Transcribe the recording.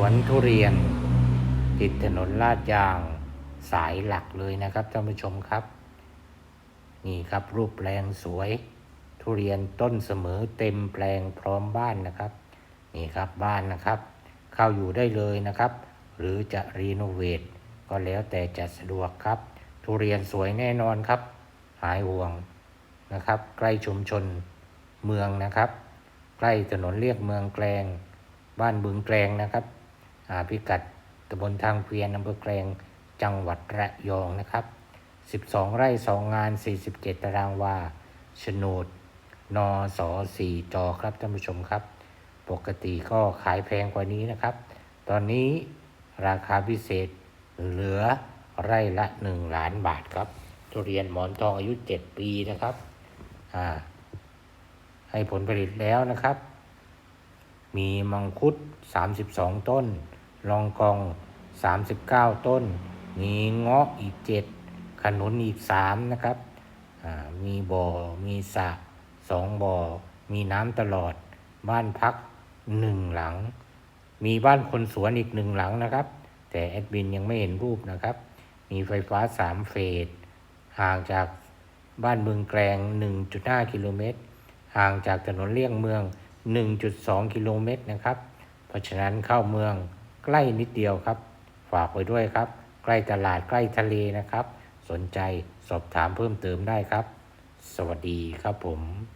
วนทุเรียน ติดถนนลาดยางสายหลักเลยนะครับท่านผู้ชมครับ นี่ครับรูปแปลงสวย ทุเรียนต้นเสมอเต็มแปลงพร้อมบ้านนะครับ นี่ครับบ้านนะครับ เข้าอยู่ได้เลยนะครับ หรือจะรีโนเวทก็แล้วแต่จะสะดวกครับ ทุเรียนสวยแน่นอนครับ หายห่วงนะครับ ใกล้ชุมชนเมืองนะครับ ใกล้ถนนเรียกเมืองแกลง บ้านบึงแกลงนะครับ พิกัดตำบลทางเพียนอำเภอแกลงจังหวัดระยองนะครับ 12 ไร่ 2 งาน 47 ตารางวาโฉนดนอสอ4จอครับท่านผู้ชมครับ ปกติก็ขายแพงกว่านี้นะครับ ตอนนี้ราคาพิเศษเหลือไร่ละ 1 ล้านบาทครับทุเรียนหมอนทองอายุ 7 ปีนะครับให้ผลผลิตแล้วนะครับ มีมังคุด 32 ต้น ลองกอง 39 ต้น มีเงาะอีก 7 ขนุนอีก 3 นะครับอ่ามีบ่อ มีสระสองบ่อ มีน้ำตลอด บ้านพัก1หลัง มีบ้านคนสวนอีกหนึ่งหลังนะครับ แต่แอดมินยังไม่เห็นรูปนะครับ มีไฟฟ้า 3 เฟส ห่างจากบ้านเมืองแกลง 1.5 กิโลเมตร ห่างจากถนนเลี่ยงเมือง 1.2 กิโลเมตรนะครับ เพราะฉะนั้นเข้าเมือง ใกล้นิดเดียวครับ ฝากไว้ด้วยครับ ใกล้ตลาดใกล้ทะเลนะครับ สนใจสอบถามเพิ่มเติมได้ครับ สวัสดีครับผม